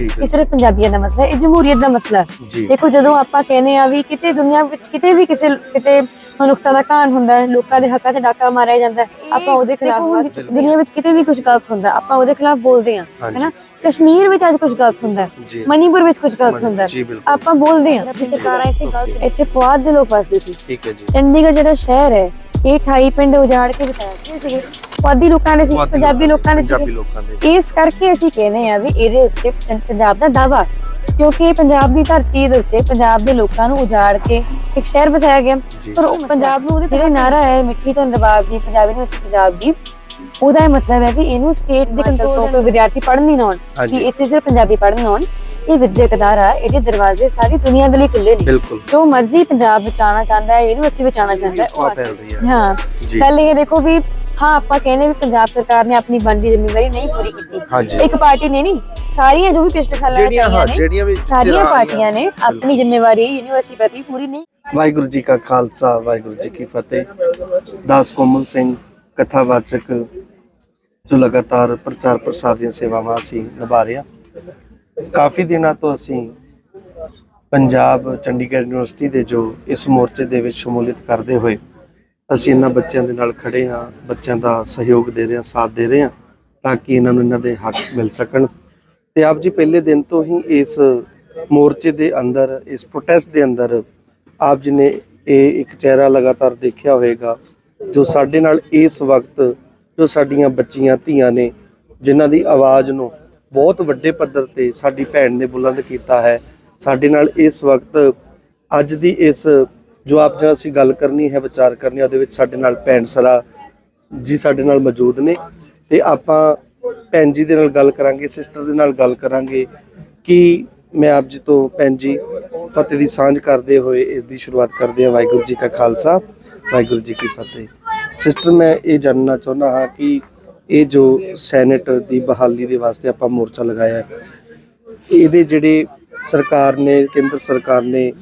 ਇਹ ਸਿਰਫ ਪੰਜਾਬੀਆਂ ਦਾ ਮਸਲਾ ਹੈ ਇਹ ਜਮਹੂਰੀਅਤ ਦਾ ਮਸਲਾ ਹੈ। ਦੇਖੋ ਜਦੋਂ ਆਪਾਂ ਕਹਿੰਦੇ ਆ ਵੀ ਕਿਤੇ ਦੁਨੀਆ ਵਿੱਚ ਕਿਤੇ ਵੀ ਕਿਸੇ ਕਿਤੇ ਮਨੁੱਖਤਾ ਦਾ ਘਾਣ ਹੁੰਦਾ ਹੈ ਲੋਕਾਂ ਦੇ ਹੱਕਾਂ ਤੇ ਡਾਕਾ ਮਾਰਿਆ ਜਾਂਦਾ ਹੈ ਆਪਾਂ ਉਹਦੇ ਖਿਲਾਫ। ਦੁਨੀਆ ਵਿੱਚ ਕਿਤੇ ਵੀ ਕੁਝ ਗਲਤ ਹੁੰਦਾ ਆਪਾਂ ਉਹਦੇ ਖਿਲਾਫ ਬੋਲਦੇ ਹਾਂ ਹਾਂਜੀ। ਹੈਨਾ? ਕਸ਼ਮੀਰ ਵਿੱਚ ਅੱਜ ਕੁਝ ਗਲਤ ਹੁੰਦਾ ਮਨੀਪੁਰ ਵਿੱਚ ਕੁਝ ਗਲਤ ਹੁੰਦਾ ਆਪਾਂ ਬੋਲਦੇ ਹਾਂ। ਕਿ ਸਰਕਾਰਾਂ ਇੱਥੇ ਗਲਤ ਇੱਥੇ ਪੁਆਧ ਦੇ ਲੋਕ ਵਸਦੇ ਸੀ। ਠੀਕ ਹੈ ਜੀ। ਚੰਡੀਗੜ੍ਹ ਜਿਹੜਾ ਸ਼ਹਿਰ ਹੈ ਇਹ 28 ਪਿੰਡ ਉਜਾੜ ਕੇ ਬਸਾਇਆ ਸੀ ਸੀਗੇ। ਪੁਆਧੀ ਲੋਕਾਂ ਨੇ ਸੀ ਪੁਆਧੀ ਪੰਜਾਬੀ ਲੋਕਾਂ ਨੇ ਪੰਜਾਬੀ ਸੀ ਲੋਕਾਂ ਦੇ ਇਸ ਕਰਕੇ ਅਸੀਂ ਕਹਿੰਦੇ ਆ ਵੀ ਇਹਦੇ ਉੱਤੇ ਪੰ- ਪੰਜਾਬ ਦਾ ਦਾਵਾ ਕਿਉਂਕਿ ਇਹ ਪੰਜਾਬ ਦੀ ਧਰਤੀ ਦੇ ਉੱਤੇ ਪੰਜਾਬ ਦੇ ਲੋਕਾਂ ਨੂੰ ਉਜਾੜ ਕੇ ਇੱਕ ਸ਼ਹਿਰ ਵਸਾਇਆ ਗਿਆ। ਜੀ। ਪਰ ਉਹ ਪੰਜਾਬ ਨੂੰ ਉਹਦੇ ਜਿਹੜਾ ਨਾਰਾ ਹੈ ਮਿੱਠੀ ਤੋਂ ਨਵਾਬ ਦੀ ਪੰਜਾਬੀ ਨੂੰ ਪੰਜਾਬ ਦੀ ਉਹਦਾ ਇਹ ਮਤਲਬ ਹੈ ਵੀ ਇਹਨੂੰ ਸਟੇਟ ਦੇ ਕੰਟਰੋਲ ਤੋਂ ਕੋਈ ਵਿਦਿਆਰਥੀ ਪੜ੍ਹਨ ਨਹੀਂ ਆਉਣ ਕਿ ਇੱਥੇ ਸਿਰਫ ਪੰਜਾਬੀ ਪੜ੍ਹਨ ਆਉਣ ਇਹ ਵਿਦਿਅਕ ਅਦਾਰਾ ਇਹਦੇ ਦਰਵਾਜ਼ੇ ਸਾਰੀ ਦੁਨੀਆ ਦੇ ਲਈ ਖੁੱਲੇ ਨੇ। ਜੋ ਮਰਜ਼ੀ ਪੰਜਾਬ ਵਿੱਚ ਚਾਹੁੰਦਾ ਹੈ ਯੂਨੀਵਰਸਿਟੀ ਵਿੱਚ ਚਾਹੁੰਦਾ ਹੈ ਉਹ ਆ ਰਹੀ ਹੈ। ਪਹਿਲੇ ਇਹ ਦੇਖੋ ਵੀ ਹਾਂ ਆਪਾਂ ਕਹਿੰਦੇ ਵੀ ਪੰਜਾਬ ਸਰਕਾਰ ਨੇ ਆਪਣੀ ਬਣਦੀ ਜ਼ਿੰਮੇਵਾਰੀ ਨਹੀਂ ਪੂਰੀ ਕੀਤੀ। ਇੱਕ ਪਾਰਟੀ ਨੇ ਨਹੀਂ ਸਾਰੀਆਂ ਜੋ ਵੀ ਪਿਛਲੇ ਸਾਲਾਂ ਜਿਹੜੀਆਂ ਨੇ ਜਿਹੜੀਆਂ ਵੀ ਸਾਰੀਆਂ ਪਾਰਟੀਆਂ ਨੇ ਆਪਣੀ ਜ਼ਿੰਮੇਵਾਰੀ ਯੂਨੀਵਰਸਿਟੀ ਪ੍ਰਤੀ ਪੂਰੀ ਨਹੀਂ ਵਾਹਿਗੁਰੂ ਜੀ ਕਾ ਖਾਲਸਾ ਵਾਹਿਗੁਰੂ ਜੀ ਕੀ ਫਤਿਹ। ਦਾਸ ਕੋਮਲ ਸਿੰਘ ਕਥਾਵਾਚਕ ਜੋ ਲਗਾਤਾਰ ਪ੍ਰਚਾਰ ਪ੍ਰਸਾਰ ਦੀਆਂ ਸੇਵਾਵਾਂ ਅਸੀਂ ਨਿਭਾ ਰਹੇ ਹਾਂ। ਕਾਫੀ ਦਿਨਾਂ ਤੋਂ ਅਸੀਂ ਪੰਜਾਬ ਚੰਡੀਗੜ੍ਹ ਯੂਨੀਵਰਸਿਟੀ ਦੇ ਜੋ ਇਸ ਮੋਰਚੇ ਦੇ ਵਿੱਚ ਸ਼ਮੂਲੀਅਤ ਕਰਦੇ ਹੋਏ ਅਸੀਂ ਇਹਨਾਂ ਬੱਚਿਆਂ ਦੇ ਨਾਲ ਖੜੇ ਹਾਂ, ਬੱਚਿਆਂ ਦਾ ਸਹਿਯੋਗ ਦੇ ਰਹੇ ਹਾਂ, ਸਾਥ ਦੇ ਰਹੇ ਹਾਂ ਤਾਂ ਕਿ ਇਹਨਾਂ ਨੂੰ ਇਹਨਾਂ ਦੇ ਹੱਕ ਮਿਲ ਸਕਣ। ਤੇ ਆਪ ਜੀ ਪਹਿਲੇ ਦਿਨ ਤੋਂ ਹੀ ਇਸ ਮੋਰਚੇ ਦੇ ਅੰਦਰ, ਇਸ ਪ੍ਰੋਟੈਸਟ ਦੇ ਅੰਦਰ ਆਪ ਜੀ ਨੇ ਇਹ ਇੱਕ ਚਿਹਰਾ ਲਗਾਤਾਰ ਦੇਖਿਆ ਹੋਵੇਗਾ ਜੋ ਸਾਡੇ ਨਾਲ ਇਸ ਵਕਤ ਜੋ ਸਾਡੀਆਂ ਬੱਚੀਆਂ, ਧੀਆਂ ਨੇ, ਜਿਨ੍ਹਾਂ ਦੀ ਆਵਾਜ਼ ਨੂੰ ਬਹੁਤ ਵੱਡੇ ਪੱਧਰ ਤੇ ਸਾਡੀ ਭੈਣ ਨੇ ਬੁਲੰਦ ਕੀਤਾ ਹੈ, ਸਾਡੇ ਨਾਲ ਇਸ ਵਕਤ ਅੱਜ ਦੀ ਇਸ ਜੋ ਆਪ ਨਾਲ ਅਸੀਂ ਗੱਲ ਕਰਨੀ ਹੈ, ਵਿਚਾਰ ਕਰਨੀ ਹੈ, ਉਹਦੇ ਵਿੱਚ ਸਾਡੇ ਨਾਲ ਭੈਣ ਸਰਾ ਜੀ ਸਾਡੇ ਨਾਲ ਮੌਜੂਦ ਨੇ ਤੇ ਆਪਾਂ ਭੈਣ ਜੀ ਦੇ ਨਾਲ ਗੱਲ ਕਰਾਂਗੇ, ਸਿਸਟਰ ਦੇ ਨਾਲ ਗੱਲ ਕਰਾਂਗੇ ਕਿ ਮੈਂ ਆਪ ਜੀ ਤੋਂ ਭੈਣ ਜੀ ਫਤਿਹ ਦੀ ਸਾਂਝ ਕਰਦੇ ਹੋਏ ਇਸ ਦੀ ਸ਼ੁਰੂਆਤ ਕਰਦੇ ਹਾਂ। ਵਾਹਿਗੁਰੂ ਜੀ ਕਾ ਖਾਲਸਾ। ਵਾਹਿਗੁਰੂ ਜੀ ਕੀ ਫਤਿਹ। ਸਿਸਟਰ ਮੈਂ ਇਹ ਜਾਣਨਾ ਚਾਹੁੰਦਾ ਹਾਂ ਕਿ ਇਹ ਜੋ ਸੈਨੇਟ ਦੀ ਬਹਾਲੀ ਦੇ ਵਾਸਤੇ ਆਪਾਂ ਮੋਰਚਾ ਲਗਾਇਆ ਹੈ, ਇਹਦੇ ਜਿਹੜੇ ਸਰਕਾਰ ਨੇ, ਕੇਂਦਰ ਸਰਕਾਰ ਨੇ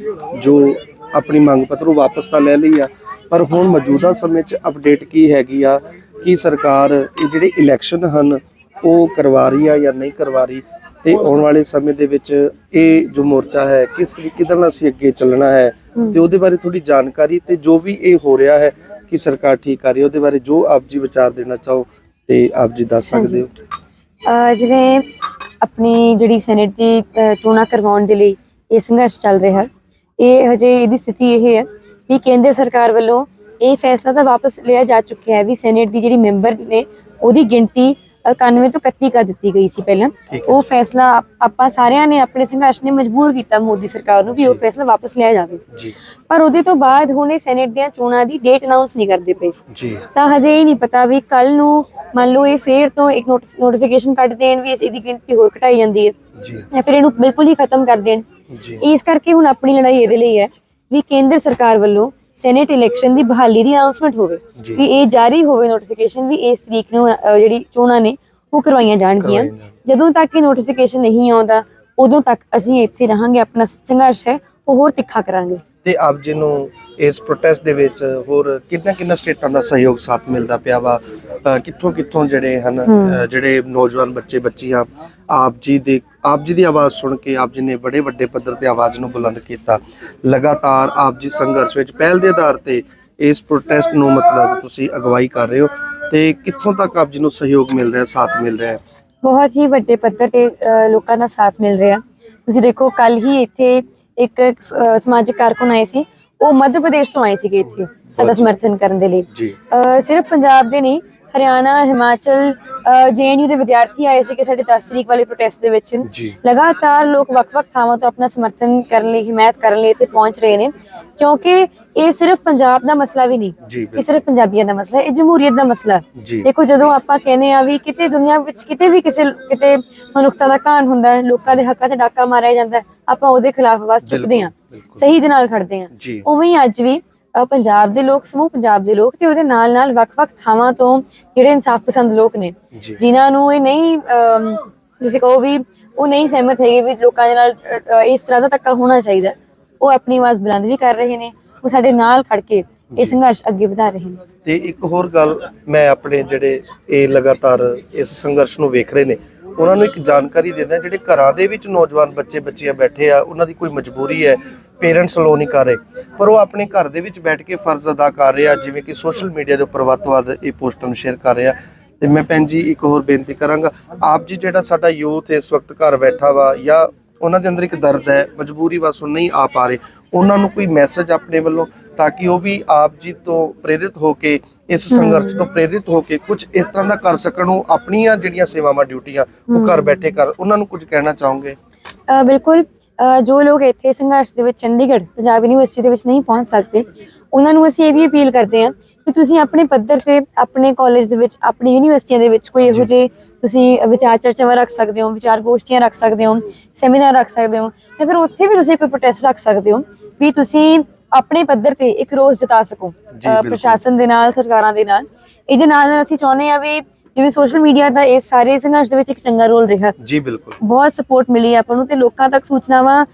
ਜੋ ਆਪਣੀ ਮੰਗ ਪੱਤਰ ਉਹ ਵਾਪਸ ਤਾਂ ਲੈ ਲਈ ਆ, ਪਰ ਹੁਣ ਮੌਜੂਦਾ ਸਮੇਂ 'ਚ ਅਪਡੇਟ ਕੀ ਹੈਗੀ ਆ ਕਿ ਸਰਕਾਰ ਇਹ ਜਿਹੜੇ ਇਲੈਕਸ਼ਨ ਹਨ, ਉਹ ਕਰਵਾ ਰਹੀ ਆ ਜਾਂ ਨਹੀਂ ਕਰਵਾ ਰਹੀ? ਤੇ ਆਉਣ ਵਾਲੇ ਸਮੇਂ ਦੇ ਵਿੱਚ ਇਹ ਜੋ ਮੋਰਚਾ ਹੈ ਕਿਸ ਤਰੀਕੇ ਨਾਲ ਅਸੀਂ ਅੱਗੇ ਚੱਲਣਾ ਹੈ ਤੇ ਉਹਦੇ ਬਾਰੇ ਥੋੜੀ ਜਾਣਕਾਰੀ ਤੇ ਜੋ ਵੀ ਇਹ ਹੋ ਰਿਹਾ ਹੈ ਕਿ ਸਰਕਾਰ ਠੀਕ ਕਰ ਰਹੀ ਹੈ ਉਹਦੇ ਬਾਰੇ ਜੋ ਆਪ ਜੀ ਵਿਚਾਰ ਦੇਣਾ ਚਾਹੋ ਤੇ ਆਪ ਜੀ ਦੱਸ ਸਕਦੇ ਹੋ। ਜਿਵੇਂ ਆਪਣੀ ਜਿਹੜੀ ਸੈਨੇਟ ਦੀ ਚੋਣਾਂ ਕਰਵਾਉਣ ਦੇ ਲਈ ਇਹ ਸੰਘਰਸ਼ ਚੱਲ ਰਿਹਾ। ਹੈ ਇਹ ਹਜੇ ਇਹਦੀ ਸਥਿਤੀ ਇਹ ਹੈ ਵੀ ਕੇਂਦਰ ਸਰਕਾਰ ਵੱਲੋਂ ਇਹ ਫੈਸਲਾ ਤਾਂ ਵਾਪਸ ਲਿਆ ਜਾ ਚੁੱਕਿਆ ਹੈ ਵੀ ਸੈਨੇਟ ਦੀ ਜਿਹੜੀ ਮੈਂਬਰ ਨੇ ਉਹਦੀ ਗਿਣਤੀ 91 ਤੋਂ 31 ਕਰ ਦਿੱਤੀ ਗਈ ਸੀ ਪਹਿਲਾਂ। ਉਹ ਫੈਸਲਾ ਆਪ- ਸਾਰਿਆਂ ਨੇ ਆਪਣੇ ਸੰਘਰਸ਼ ਨੇ ਮਜਬੂਰ ਕੀਤਾ ਮੋਦੀ ਸਰਕਾਰ ਨੂੰ ਵੀ ਉਹ। ਫੈਸਲਾ ਵਾਪਸ ਲਿਆ ਜਾਵੇ। ਪਰ ਉਹਦੇ ਤੋਂ ਬਾਅਦ ਹੁਣ ਇਹ ਸੈਨੇਟ ਦੀਆਂ ਚੋਣਾਂ ਦੀ ਡੇਟ ਅਨਾਉਂਸ ਨਹੀਂ ਕਰਦੇ ਪਏ। ਤਾਂ ਹਜੇ ਇਹ ਨਹੀਂ ਪਤਾ ਵੀ ਕੱਲ ਨੂੰ ਮੰਨ ਲਓ ਇਹ ਫੇਰ ਤੋਂ ਇੱਕ ਨੋਟੀਫਿਕੇਸ਼ਨ ਕੱਢ ਦੇਣ ਵੀ ਇਸ- ਇਹਦੀ ਗਿਣਤੀ ਹੋਰ ਘਟਾਈ ਜਾਂਦੀ ਹੈ। ਜੀ। ਫਿਰ ਇਹਨੂੰ ਬਿਲਕੁਲ ਹੀ ਖਤਮ ਕਰ ਦੇਣ। ਇਸ ਕਰਕੇ ਹੁਣ ਆਪਣੀ ਲੜਾਈ ਇਹਦੇ ਲਈ ਹੈ ਵੀ ਕੇਂਦਰ ਸਰਕਾਰ ਵੱਲੋਂ ਸੈਨੇਟ ਇਲੈਕਸ਼ਨ ਦੀ ਬਹਾਲੀ ਦੀ ਅਨਾਉਂਸਮੈਂਟ ਹੋਵੇ। ਵੀ ਇਹ ਜਾਰੀ ਹੋਵੇ ਨੋਟੀਫਿਕੇਸ਼ਨ ਵੀ ਇਸ ਤਰੀਕ ਨੂੰ ਜਿਹੜੀ ਚੋਣਾਂ ਨੇ ਉਹ ਕਰਵਾਈਆਂ ਜਾਣਗੀਆਂ। ਜਦੋਂ ਤੱਕ ਇਹ ਨੋਟੀਫਿਕੇਸ਼ਨ ਨਹੀਂ ਆਉਂਦਾ ਉਦੋਂ ਤੱਕ ਅਸੀਂ ਇੱਥੇ ਰਹਾਂਗੇ ਆਪਣਾ ਸੰਘਰਸ਼ ਹੈ ਉਹ ਹੋਰ ਤਿੱਖਾ ਕਰਾਂਗੇ ਤੇ ਆਪ ਜੀ ਨੂੰ ਇਸ ਪ੍ਰੋਟੈਸਟ ਦੇ ਵਿੱਚ ਹੋਰ ਕਿੰਨਾ ਕਿੰਨਾ ਸਟੇਟਾਂ ਦਾ ਸਹਿਯੋਗ ਸਾਥ ਮਿਲਦਾ ਪਿਆ ਵਾ? ਕਿੱਥੋਂ ਕਿੱਥੋਂ ਜਿਹੜੇ ਹਨ ਜਿਹੜੇ ਨੌਜਵਾਨ ਬੱਚੇ ਬੱਚੀਆਂ ਆਪ ਜੀ ਦੇ ਆਪ ਜੀ ਦੀ ਆਵਾਜ਼ ਸੁਣ ਕੇ ਆਪ ਜੀ ਨੇ ਬੜੇ ਵੱਡੇ ਪੱਧਰ ਤੇ ਆਵਾਜ਼ ਨੂੰ ਬੁਲੰਦ ਕੀਤਾ। ਲਗਾਤਾਰ ਆਪ ਜੀ ਸੰਘਰਸ਼ ਵਿੱਚ ਪਹਿਲ ਦੇ ਆਧਾਰ ਤੇ ਇਸ ਪ੍ਰੋਟੈਸਟ ਨੂੰ ਮਤਲਬ ਤੁਸੀਂ ਅਗਵਾਈ ਕਰ ਰਹੇ ਹੋ ਤੇ ਕਿੱਥੋਂ ਤੱਕ ਆਪ ਜੀ ਨੂੰ ਸਹਿਯੋਗ ਮਿਲ ਰਿਹਾ ਸਾਥ ਮਿਲ ਰਿਹਾ ਬਹੁਤ ਹੀ ਵੱਡੇ ਪੱਧਰ ਤੇ ਲੋਕਾਂ ਦਾ ਸਾਥ ਮਿਲ ਰਿਹਾ। ਤੁਸੀਂ ਦੇਖੋ ਕੱਲ ਹੀ ਇੱਥੇ ਇੱਕ ਸਮਾਜਿਕ ਕਾਰਕੁਨ ਆਏ ਸੀ। ਉਹ ਮੱਧ ਪ੍ਰਦੇਸ਼ ਤੋਂ ਆਏ ਸੀਗੇ ਇੱਥੇ ਸਾਡਾ ਸਮਰਥਨ ਕਰਨ ਦੇ ਲਈ। ਸਿਰਫ ਪੰਜਾਬ ਦੇ ਨਹੀਂ ਹਰਿਆਣਾ ਹਿਮਾਚਲ ਜੇਐਨਯੂ ਦੇ ਵਿਦਿਆਰਥੀ ਆਏ ਸੀਗੇ ਸਾਡੇ 10 ਤਰੀਕ ਵਾਲੇ ਪ੍ਰੋਟੈਸਟ ਦੇ ਵਿੱਚ। ਲਗਾਤਾਰ ਲੋਕ ਵੱਖ-ਵੱਖ ਥਾਵਾਂ ਤੋਂ ਆਪਣਾ ਸਮਰਥਨ ਕਰਨ ਲਈ ਹਿਮਾਇਤ ਕਰਨ ਲਈ ਇੱਥੇ ਪਹੁੰਚ ਰਹੇ ਨੇ। ਕਿਉਂਕਿ ਇਹ ਸਿਰਫ ਪੰਜਾਬ ਦਾ ਮਸਲਾ ਵੀ ਨਹੀਂ ਇਹ ਸਿਰਫ ਪੰਜਾਬੀਆਂ ਦਾ ਮਸਲਾ ਹੈ ਇਹ ਜਮਹੂਰੀਅਤ ਦਾ ਮਸਲਾ। ਦੇਖੋ ਜਦੋਂ ਆਪਾਂ ਕਹਿੰਦੇ ਆ ਵੀ ਕਿਤੇ ਦੁਨੀਆ ਵਿੱਚ ਕਿਤੇ ਵੀ ਕਿਸੇ ਕਿਤੇ ਮਨੁੱਖਤਾ ਦਾ ਘਾਣ ਹੁੰਦਾ ਹੈ ਲੋਕਾਂ ਦੇ ਹੱਕਾਂ ਤੇ ਡਾਕਾ ਮਾਰਿਆ ਜਾਂਦਾ ਆਪਾਂ ਉਹਦੇ ਖਿਲਾਫ ਆਵਾਜ਼ ਚੁੱਕਦੇ ਆ ਸਹੀ ਦੇ ਨਾਲ ਖੜਦੇ ਆ ਉਵੇਂ ਹੀ ਅੱਜ ਵੀ ਪੰਜਾਬ ਦੇ ਲੋਕ ਸਮੂਹ ਪੰਜਾਬ ਦੇ ਲੋਕ ਤੇ ਉਹਦੇ ਨਾਲ ਨਾਲ ਵੱਖ-ਵੱਖ ਥਾਵਾਂ ਤੋਂ ਜਿਹੜੇ ਇਨਸਾਫ ਪਸੰਦ ਲੋਕ ਨੇ ਜਿਨ੍ਹਾਂ ਨੂੰ ਇਹ ਨਹੀਂ ਤੁਸੀਂ ਕਹੋ ਵੀ ਉਹ ਨਹੀਂ ਸਹਿਮਤ ਹੈਗੇ ਵੀ ਲੋਕਾਂ ਦੇ ਨਾਲ ਇਸ ਤਰ੍ਹਾਂ ਦਾ ਧੱਕਾ ਹੋਣਾ ਚਾਹੀਦਾ। ਉਹ ਆਪਣੀ ਆਵਾਜ਼ ਬੁਲੰਦ ਵੀ ਕਰ ਰਹੇ ਨੇ ਉਹ ਸਾਡੇ ਨਾਲ ਖੜ ਕੇ ਇਹ ਸੰਘਰਸ਼ ਅੱਗੇ ਵਧਾ ਰਹੇ ਨੇ। ਤੇ ਇੱਕ ਹੋਰ ਗੱਲ ਮੈਂ ਆਪਣੇ ਜਿਹੜੇ ਇਹ ਲਗਾਤਾਰ ਇਸ ਸੰਘਰਸ਼ ਨੂੰ ਵੇਖ ਰਹੇ ਨੇ ਉਹਨਾਂ ਨੂੰ ਇੱਕ ਜਾਣਕਾਰੀ ਦਿੰਦੇ ਜਿਹੜੇ ਘਰਾਂ ਦੇ ਵਿੱਚ ਨੌਜਵਾਨ ਬੱਚੇ ਬੱਚੀਆਂ ਬੈਠੇ ਆ ਉਹਨਾਂ ਦੀ ਕੋਈ ਮਜਬੂਰੀ ਹੈ ਪੇਰੈਂਟਸ ਅਲੋ ਨਹੀਂ ਕਰ ਰਹੇ। ਪਰ ਉਹ ਆਪਣੇ ਘਰ ਦੇ ਵਿੱਚ ਬੈਠ ਕੇ ਫਰਜ਼ ਅਦਾ ਕਰ ਰਹੇ ਜਿਵੇਂ ਕਿ ਸੋਸ਼ਲ ਮੀਡੀਆ ਦੇ ਉੱਪਰ ਵੱਧ ਤੋਂ ਵੱਧ ਇਹ ਪੋਸਟਾਂ ਨੂੰ ਸ਼ੇਅਰ ਕਰ ਰਹੇ ਤੇ ਮੈਂ ਭੈਣ ਜੀ ਇੱਕ ਹੋਰ ਬੇਨਤੀ ਕਰਾਂਗਾ ਆਪ ਜੀ ਜਿਹੜਾ ਸਾਡਾ ਯੂਥ ਇਸ ਵਕਤ ਘਰ ਬੈਠਾ ਵਾ ਜਾਂ ਉਹਨਾਂ ਦੇ ਅੰਦਰ ਇੱਕ ਦਰਦ ਹੈ ਮਜਬੂਰੀ ਵਸ ਨਹੀਂ ਆ ਪਾ ਰਹੇ। ਉਹਨਾਂ ਨੂੰ ਕੋਈ ਮੈਸੇਜ ਆਪਣੇ ਵੱਲੋਂ ਤਾਂ ਕਿ ਉਹ ਵੀ ਆਪ ਜੀ ਤੋਂ ਪ੍ਰੇਰਿਤ ਹੋ ਕੇ ਇਸ ਸੰਘਰਸ਼ ਤੋਂ ਪ੍ਰੇਰਿਤ ਹੋ ਕੇ ਕੁਝ ਇਸ ਤਰ੍ਹਾਂ ਦਾ ਕਰ ਸਕਣ ਉਹ ਆਪਣੀਆਂ ਜਿਹੜੀਆਂ ਸੇਵਾਵਾਂ ਡਿਊਟੀਆਂ ਉਹ ਘਰ ਬੈਠੇ ਕਰ। ਉਹਨਾਂ ਨੂੰ ਕੁਝ ਕਹਿਣਾ ਚਾਹੋਗੇ? ਬਿਲਕੁਲ ਜੋ ਲੋਕ ਇੱਥੇ ਸੰਘਰਸ਼ ਦੇ ਵਿੱਚ ਚੰਡੀਗੜ੍ਹ ਪੰਜਾਬ ਯੂਨੀਵਰਸਿਟੀ ਦੇ ਵਿੱਚ ਨਹੀਂ ਪਹੁੰਚ ਸਕਦੇ ਉਹਨਾਂ ਨੂੰ ਅਸੀਂ ਇਹ ਵੀ ਅਪੀਲ ਕਰਦੇ ਹਾਂ ਕਿ ਤੁਸੀਂ ਆਪਣੇ ਪੱਧਰ ਤੇ ਆਪਣੇ ਕਾਲਜ ਦੇ ਵਿੱਚ ਆਪਣੀ ਯੂਨੀਵਰਸਿਟੀਆਂ ਦੇ ਵਿੱਚ ਕੋਈ ਇਹੋ ਜਿਹੇ ਤੁਸੀਂ ਵਿਚਾਰ ਚਰਚਾਵਾਂ ਰੱਖ ਸਕਦੇ ਹੋ ਵਿਚਾਰ ਗੋਸ਼ਟੀਆਂ ਰੱਖ ਸਕਦੇ ਹੋ ਸੈਮੀਨਾਰ ਰੱਖ ਸਕਦੇ ਹੋ ਜਾਂ ਫਿਰ ਉੱਥੇ ਵੀ ਤੁਸੀਂ ਕੋਈ ਪ੍ਰੋਟੈਸਟ ਰੱਖ ਸਕਦੇ ਹੋ ਵੀ ਤੁਸੀਂ ਆਪਣੇ ਪੱਧਰ ਤੇ ਇੱਕ ਰੋਸ ਜਤਾ ਸਕੋ। ਪ੍ਰਸ਼ਾਸਨ ਦੇ ਨਾਲ ਸਰਕਾਰਾਂ ਦੇ ਨਾਲ ਇਹਦੇ ਨਾਲ ਅਸੀਂ ਚਾਹੁੰਦੇ ਆ ਵੀ ਜਿਵੇਂ ਸੋਸ਼ਲ ਮੀਡੀਆ ਦਾ ਇਸ ਸਾਰੇ ਸੰਘਰਸ਼ ਦੇ ਵਿੱਚ ਇੱਕ ਚੰਗਾ ਰੋਲ ਰਿਹਾ। ਜੀ ਬਿਲਕੁਲ। ਬਹੁਤ ਸਪੋਰਟ ਮਿਲੀ ਹੈ ਆਪਾਂ ਨੂੰ ਤੇ ਲੋਕਾਂ ਤੱਕ ਸੂਚਨਾਵਾਂ